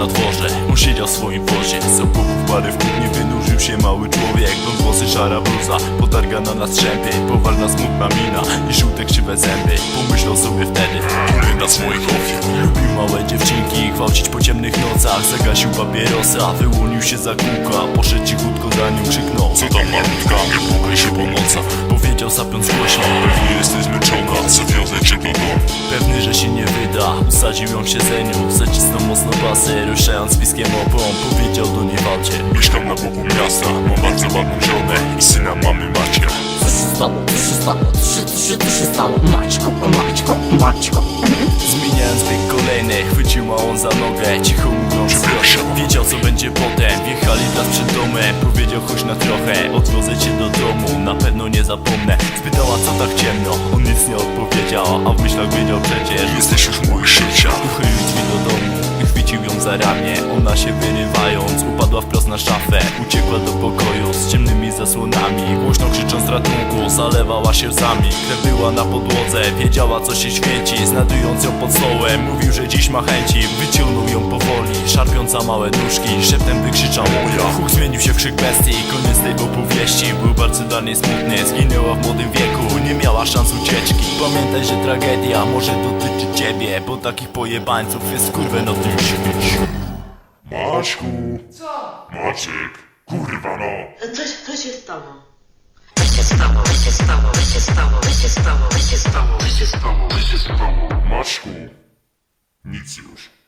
na dworze. On siedział w swoim wozie Z opłupów pary w kuchni wynurzył się mały człowiek Blond włosy, szara bluza. Potargana na strzępie Poważna, smutna mina. I żółte krzywe zęby Pomyślał sobie wtedy Pamięta swoich ofiar Lubił małe dziewczynki Gwałcić po ciemnych nocach. Zagasił papierosa Wyłonił się za kółka Poszedł cichutko za nim Krzyknął. Co tam mamy? Powiedział sapiąc głośno Pewnie jesteś zmęczona, zawiązać cię do Pewny, że się nie wyda, usadził ją w siedzeniu Zacisnął mocno basy, ruszając piskiem opą Powiedział do niej walcie. Mieszkam na boku miasta, mam bardzo ładną żonę I syna mamy Maćka. Co się stało, co się stało, co się, co się, co się stało? Maćko, Maćko, Maćko. Zmieniając bieg kolejny, chwycił małą za nogę Cicho mówiąc. Wiedział co będzie potem, wjechali teraz przed domem Powiedział chodź na trochę, odwiozę cię do domu Na pewno nie zapomnę, spytała co tak ciemno On nic nie odpowiedział, a w myślach wiedział przecież Jesteś już mój życia. Uchylił drzwi do domu i chwycił ją za ramię. Ona się wyrywając, upadła wprost na szafę. Uciekła do pokoju z ciemnymi zasłonami Ratunku, zalewała się łzami Krew była na podłodze, wiedziała co się świeci Znajdując ją pod stołem, mówił, że dziś ma chęci. Wyciągnął ją powoli, szarpiąc za małe nóżki. Szeptem wykrzyczał moja Huk zmienił się w krzyk bestii, koniec tej opowieści Był bardzo dla niej smutny, zginęła w młodym wieku Nie miała szans ucieczki. Pamiętaj, że tragedia może dotyczyć ciebie Bo takich pojebańców jest kurwę na tym świecie. Maćku! Co? Maciek! Kurwa no! Co, co się stało? Co się